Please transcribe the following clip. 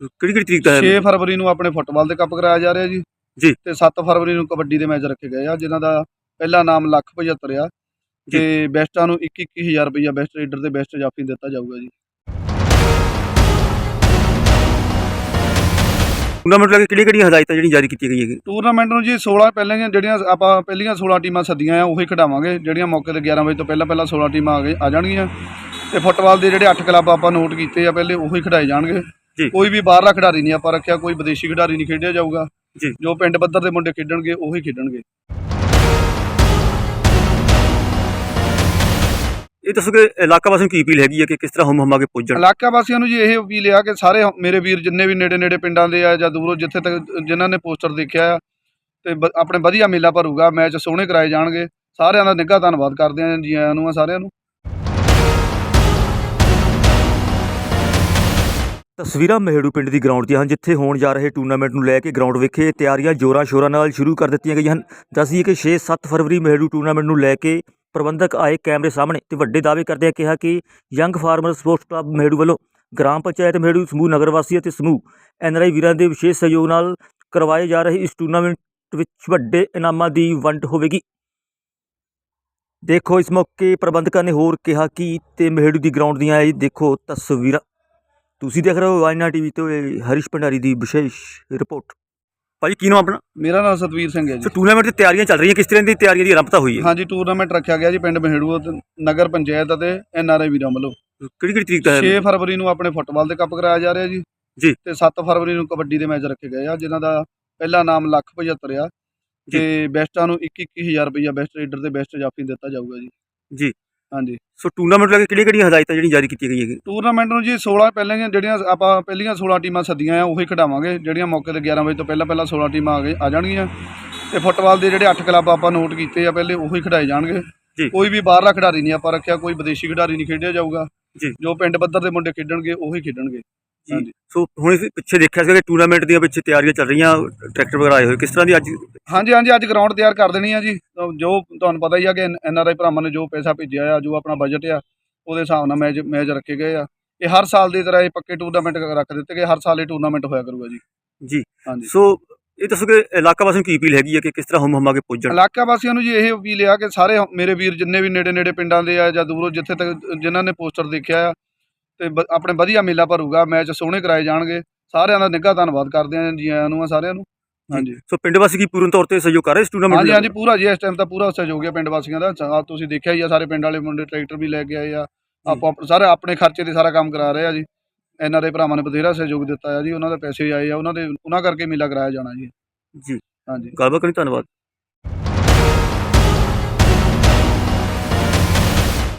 ਕਿਹੜੀ ਕਿਹੜੀ ਤਰੀਕ ਦਾ 6 ਹੈ ਫਰਵਰੀ ਨੂੰ ਆਪਣੇ ਫੁੱਟਬਾਲ ਦੇ ਕੱਪ ਕਰਾਇਆ ਜਾ ਰਿਹਾ ਜੀ ਜੀ। ਤੇ 7 ਫਰਵਰੀ ਨੂੰ ਕਬੱਡੀ ਦੇ ਮੈਚ ਰੱਖੇ ਗਏ ਆ ਜਿਨ੍ਹਾਂ ਦਾ ਪਹਿਲਾ ਨਾਮ ਲੱਖ 75 ਆ ਜੀ। ਤੇ ਬੈਸਟਾਂ ਨੂੰ 21 21000 ਰੁਪਇਆ ਬੈਸਟ ਰੇਡਰ ਤੇ ਬੈਸਟ ਜਾਫੀ ਦਿੱਤਾ ਜਾਊਗਾ ਜੀ ਟੂਰਨਾਮੈਂਟ ਲੱਗੇ ਕਿਹੜੀਆਂ ਕਿਹੜੀਆਂ ਹਦਾਇਤਾਂ ਜਿਹੜੀਆਂ ਜਾਰੀ ਕੀਤੀਆਂ ਗਈਆਂ? ਟੂਰਨਾਮੈਂਟ ਨੂੰ ਜੀ 16 ਪਹਿਲਾਂ ਜਿਹੜੀਆਂ ਆਪਾਂ ਪਹਿਲੀਆਂ 16 ਟੀਮਾਂ ਸੱਦੀਆਂ ਆ ਉਹੀ ਖਿਡਾਵਾਂਗੇ ਜਿਹੜੀਆਂ ਮੌਕੇ ਤੇ 11 ਵਜੇ ਤੋਂ ਪਹਿਲਾਂ ਪਹਿਲਾਂ 16 ਟੀਮਾਂ ਆ ਗਏ ਆ ਜਾਣਗੀਆਂ ਤੇ ਫੁੱਟਬਾਲ ਦੇ ਜਿਹੜੇ 8 ਕਲੱਬ ਆਪਾਂ ਨੋਟ ਕੀਤੇ ਆ ਪਹਿਲੇ ਉਹੀ ਖਿਡਾਏ ਜਾਣਗੇ ਜੀ। ਕੋਈ ਵੀ ਬਾਹਰਲਾ ਖਿਡਾਰੀ ਨਹੀਂ ਆਪਾਂ ਰੱਖਿਆ ਕੋਈ ਵਿਦੇਸ਼ੀ ਖਿਡਾਰੀ ਨਹੀਂ ਖੇਡਿਆ ਜਾਊਗਾ। ਜੀ। ਜੋ ਪਿੰਡ ਪੱਧਰ ਦੇ ਮੁੰਡੇ ਖੇਡਣਗੇ ਉਹੀ ਖੇਡਣਗੇ। ਇਹ ਦੱਸੋ ਕਿ ਇਲਾਕਾ ਵਾਸੀਆਂ ਨੂੰ ਕੀ ਅਪੀਲ ਹੈਗੀ ਹੈ ਕਿ ਕਿਸ ਤਰ੍ਹਾਂ ਹਮ ਹਮਾ ਕੇ ਪੁੱਜਣ? ਇਲਾਕਾ ਵਾਸੀਆਂ ਨੂੰ ਜੀ ਇਹ ਅਪੀਲ ਆ ਕਿ ਸਾਰੇ ਮੇਰੇ ਵੀਰ ਜਿੰਨੇ ਵੀ ਨੇੜੇ ਨੇੜੇ ਪਿੰਡਾਂ ਦੇ ਆ ਜਾਂ ਦੂਰੋਂ ਜਿੱਥੇ ਤੱਕ ਜਿਨ੍ਹਾਂ ਨੇ ਪੋਸਟਰ ਦੇਖਿਆ ਆ ਤੇ ਆਪਣੇ ਵਧੀਆ ਮੇਲਾ ਭਰੂਗਾ ਮੈਚ ਸੋਹਣੇ ਕਰਾਏ ਜਾਣਗੇ। ਸਾਰਿਆਂ ਦਾ ਨਿੱਘਾ ਧੰਨਵਾਦ ਕਰਦੇ ਆ ਜੀ ਆਇਆਂ ਨੂੰ ਆ ਸਾਰਿਆਂ ਨੂੰ। ਤਸਵੀਰਾਂ ਮਹਿੜੂ ਪਿੰਡ ਦੀ ਗਰਾਊਂਡ ਦੀਆਂ ਹਨ, ਜਿੱਥੇ ਹੋਣ ਜਾ ਰਹੇ ਟੂਰਨਾਮੈਂਟ ਨੂੰ ਲੈ ਕੇ ਗਰਾਊਂਡ ਵਿਖੇ ਤਿਆਰੀਆਂ ਜੋਰਾਂ ਸ਼ੋਰਾਂ ਨਾਲ ਸ਼ੁਰੂ ਕਰ ਦਿੱਤੀਆਂ ਗਈਆਂ ਹਨ। ਦੱਸੀਏ ਕਿ 6-7 ਫਰਵਰੀ ਮਹਿੜੂ ਟੂਰਨਾਮੈਂਟ ਨੂੰ ਲੈ ਕੇ ਪ੍ਰਬੰਧਕ ਆਏ ਕੈਮਰੇ ਸਾਹਮਣੇ ਤੇ ਵੱਡੇ ਦਾਅਵੇ ਕਰਦਿਆਂ ਕਿਹਾ ਕਿ young farmer sports club Mehru ਵੱਲੋਂ ਗ੍ਰਾਮ ਪੰਚਾਇਤ ਮਹਿੜੂ, ਸਮੂਹ ਨਗਰਵਾਸੀ ਅਤੇ ਸਮੂਹ ਐਨਆਰਆਈ ਵੀਰਾਂ ਦੇ ਵਿਸ਼ੇਸ਼ ਸਹਿਯੋਗ ਨਾਲ ਕਰਵਾਏ ਜਾ ਰਹੇ ਇਸ ਟੂਰਨਾਮੈਂਟ ਵਿੱਚ ਵੱਡੇ ਇਨਾਮਾਂ ਦੀ ਵੰਡ ਹੋਵੇਗੀ। ਦੇਖੋ ਇਸ ਮੌਕੇ ਪ੍ਰਬੰਧਕਾਂ ਨੇ ਹੋਰ ਕਿਹਾ ਕਿ ਤੇ ਮਹਿੜੂ ਦੀ ਗਰਾਊਂਡ ਦੀਆਂ ਇਹ ਦੇਖੋ ਤਸਵੀਰਾਂ। ਤੁਸੀਂ ਦੇਖ ਰਹੇ ਹੋ ਵਾਇਨਾ ਟੀਵੀ ਤੋਂ ਹਰੀਸ਼ ਭੰਡਾਰੀ ਦੀ ਵਿਸ਼ੇਸ਼ ਰਿਪੋਰਟ। ਭਾਜੀ ਕੀ ਨਾਮ ਆਪਣਾ? ਮੇਰਾ ਨਾਮ ਸਤਵੀਰ ਸਿੰਘ ਹੈ ਜੀ। ਸੋ ਟੂਰਨਾਮੈਂਟ ਦੀ ਤਿਆਰੀਆਂ ਚੱਲ ਰਹੀਆਂ ਕਿਸ ਤਰ੍ਹਾਂ ਦੀ ਤਿਆਰੀਆਂ ਦੀ ਆਰੰਭਤਾ ਹੋਈ ਹੈ? ਹਾਂਜੀ ਟੂਰਨਾਮੈਂਟ ਰੱਖਿਆ ਗਿਆ ਜੀ ਪਿੰਡ ਮਹਿੜੂ ਨਗਰ ਪੰਚਾਇਤ ਅਤੇ ਐਨਆਰਆਈ ਵੀਰਾਂ ਵੱਲੋਂ। ਕਿਹੜੀ ਕਿਹੜੀ ਤਰੀਕ ਦਾ 6 ਹੈ ਫਰਵਰੀ ਨੂੰ ਆਪਣੇ ਫੁੱਟਬਾਲ ਦੇ ਕੱਪ ਕਰਾਇਆ ਜਾ ਰਿਹਾ ਜੀ। ਜੀ। ਤੇ 7 ਫਰਵਰੀ ਨੂੰ ਕਬੱਡੀ ਦੇ ਮੈਚ ਰੱਖੇ ਗਏ ਆ ਜਿਨ੍ਹਾਂ ਦਾ ਪਹਿਲਾ ਨਾਮ ਲੱਖ 75 ਆ। ਜੀ। ਤੇ ਬੈਸਟਾਂ ਨੂੰ 21 21000 ਰੁਪਇਆ ਬੈਸਟ ਰੇਡਰ ਤੇ ਬੈਸਟ ਜਾਫੀ ਦਿੱਤਾ ਜਾਊਗਾ ਜੀ। ਜੀ। ਹਾਂਜੀ ਸੋ ਟੂਰਨਾਮੈਂਟ ਲੱਗੇ ਕਿਹੜੀਆਂ ਕਿਹੜੀਆਂ ਹਦਾਇਤਾਂ ਜਿਹੜੀਆਂ ਜਾਰੀ ਕੀਤੀਆਂ ਗਈਆਂ? ਟੂਰਨਾਮੈਂਟ ਨੂੰ ਜੀ 16 ਪਹਿਲਾਂ ਜਿਹੜੀਆਂ ਆਪਾਂ ਪਹਿਲੀਆਂ 16 ਟੀਮਾਂ ਸੱਦੀਆਂ ਆ ਉਹੀ ਖਿਡਾਵਾਂਗੇ ਜਿਹੜੀਆਂ ਮੌਕੇ ਤੇ 11 ਵਜੇ ਤੋਂ ਪਹਿਲਾਂ ਪਹਿਲਾਂ 16 ਟੀਮਾਂ ਆ ਗਏ ਆ ਜਾਣਗੀਆਂ ਤੇ ਫੁੱਟਬਾਲ ਦੇ ਜਿਹੜੇ 8 ਕਲੱਬ ਆਪਾਂ ਨੋਟ ਕੀਤੇ ਆ ਪਹਿਲੇ ਉਹੀ ਖਿਡਾਏ ਜਾਣਗੇ। ਕੋਈ ਵੀ ਬਾਹਰਲਾ ਖਿਡਾਰੀ ਨਹੀਂ ਆਪਾਂ ਰੱਖਿਆ ਕੋਈ ਵਿਦੇਸ਼ੀ ਖਿਡਾਰੀ ਨਹੀਂ ਖੇਡਿਆ ਜਾਊਗਾ। ਜੋ ਪਿੰਡ ਪੱਧਰ ਦੇ ਮੁੰਡੇ ਖੇਡਣਗੇ ਉਹੀ ਖੇਡਣਗੇ ਸੋ ਹੁਣ ਇਸ ਪਿੱਛੇ ਦੇਖਿਆ ਸੀਗਾ ਕਿ ਟੂਰਨਾਮੈਂਟ ਦੀਆਂ ਪਿੱਛੇ ਤਿਆਰੀਆਂ ਚੱਲ ਰਹੀਆਂ ਟਰੈਕਟਰ ਵਗੈਰਾ ਆਏ ਹੋਏ। ਕਿਸ ਤਰ੍ਹਾਂ ਦੀ ਅੱਜ ਹਾਂਜੀ ਹਾਂਜੀ ਅੱਜ ਗਰਾਊਂਡ ਤਿਆਰ ਕਰ ਦੇਣੀ ਆ ਜੀ। ਜੋ ਤੁਹਾਨੂੰ ਪਤਾ ਹੀ ਆ ਕਿ ਐਨ ਆਰ ਆਈ ਭਰਾਵਾਂ ਨੇ ਜੋ ਪੈਸਾ ਭੇਜਿਆ ਆ ਜੋ ਆਪਣਾ ਬਜਟ ਆ ਉਹਦੇ ਹਿਸਾਬ ਨਾਲ ਮੈਚ ਮੈਚ ਰੱਖੇ ਗਏ ਆ। ਇਹ ਹਰ ਸਾਲ ਦੀ ਤਰ੍ਹਾਂ ਇਹ ਪੱਕੇ ਟੂਰਨਾਮੈਂਟ ਰੱਖ ਦਿੱਤੇ ਗਏ ਹਰ ਸਾਲ ਇਹ ਟੂਰਨਾਮੈਂਟ ਹੋਇਆ ਕਰੂਗਾ ਜੀ। ਜੀ। ਹਾਂਜੀ। ਸੋ ਇਹ ਦੱਸੋ ਕਿ ਇਲਾਕਾ ਵਾਸੀਆਂ ਨੂੰ ਕੀ ਅਪੀਲ ਹੈਗੀ ਹੈ ਕਿ ਕਿਸ ਤਰ੍ਹਾਂ ਹਮ ਹਮਾ ਕੇ ਪੁੱਜਣ? ਇਲਾਕਾ ਵਾਸੀਆਂ ਨੂੰ ਜੀ ਇਹ ਅਪੀਲ ਆ ਕਿ ਸਾਰੇ ਮੇਰੇ ਵੀਰ ਜਿੰਨੇ ਵੀ ਨੇੜੇ ਨੇੜੇ ਪਿੰਡਾਂ ਦੇ ਆ ਜਾਂ ਦੂਰੋਂ ਜਿੱਥੇ ਤੱਕ ਜਿਨ੍ਹਾਂ ਨੇ ਪੋਸਟਰ ਦੇਖਿਆ ਆ ਤੇ ਬ- ਆਪਣੇ ਵਧੀਆ ਮੇਲਾ ਭਰੂਗਾ ਮੈਚ ਸੋਹਣੇ ਕਰਾਏ ਜਾਣਗੇ। ਸਾਰਿਆਂ ਦਾ ਨਿੱਘਾ ਧੰਨਵਾਦ ਕਰਦੇ ਆ ਜੀ ਆਇਆਂ ਨੂੰ ਆ ਸਾਰਿਆਂ ਨੂੰ। ਹਾਂਜੀ। ਸੋ ਪਿੰਡ ਵਾਸੀ ਕੀ ਪੂਰਨ ਤੌਰ ਤੇ ਸਹਿਯੋਗ ਕਰ ਰਹੇ ਇਸ ਟੂਰਨਾਮੈਂਟ ਹਾਂਜੀ ਹਾਂਜੀ ਪੂਰਾ ਜੀ ਇਸ ਟਾਈਮ ਤਾਂ ਪੂਰਾ ਸਹਿਯੋਗ ਹੈ ਪਿੰਡ ਵਾਸੀਆਂ ਦਾ। ਆ ਤੁਸੀਂ ਦੇਖਿਆ ਹੀ ਆ ਸਾਰੇ ਪਿੰਡ ਵਾਲੇ ਮੁੰਡੇ ਟਰੈਕਟਰ ਵੀ ਲੈ ਕੇ ਆਏ ਆ। ਆਪੋ ਆਪ- ਸਾਰੇ ਆਪਣੇ ਖਰਚੇ ਤੇ ਸਾਰਾ ਕੰਮ ਕਰਾ ਰਹੇ ਆ ਜੀ। ਇਹਨਾਂ ਦੇ ਭਰਾਵਾਂ ਨੇ ਬਥੇਰਾ ਸਹਿਯੋਗ ਦਿੱਤਾ ਆ ਜੀ। ਉਹਨਾਂ ਦੇ ਪੈਸੇ ਆਏ ਆ ਉਹਨਾਂ ਦੇ ਉਹਨਾਂ ਕਰਕੇ ਮੇਲਾ ਕਰਾਇਆ ਜਾਣਾ ਜੀ। ਜੀ। ਹਾਂਜੀ। ਗੱਲਬਾਤ ਕਰਨੀ ਧੰਨਵਾਦ।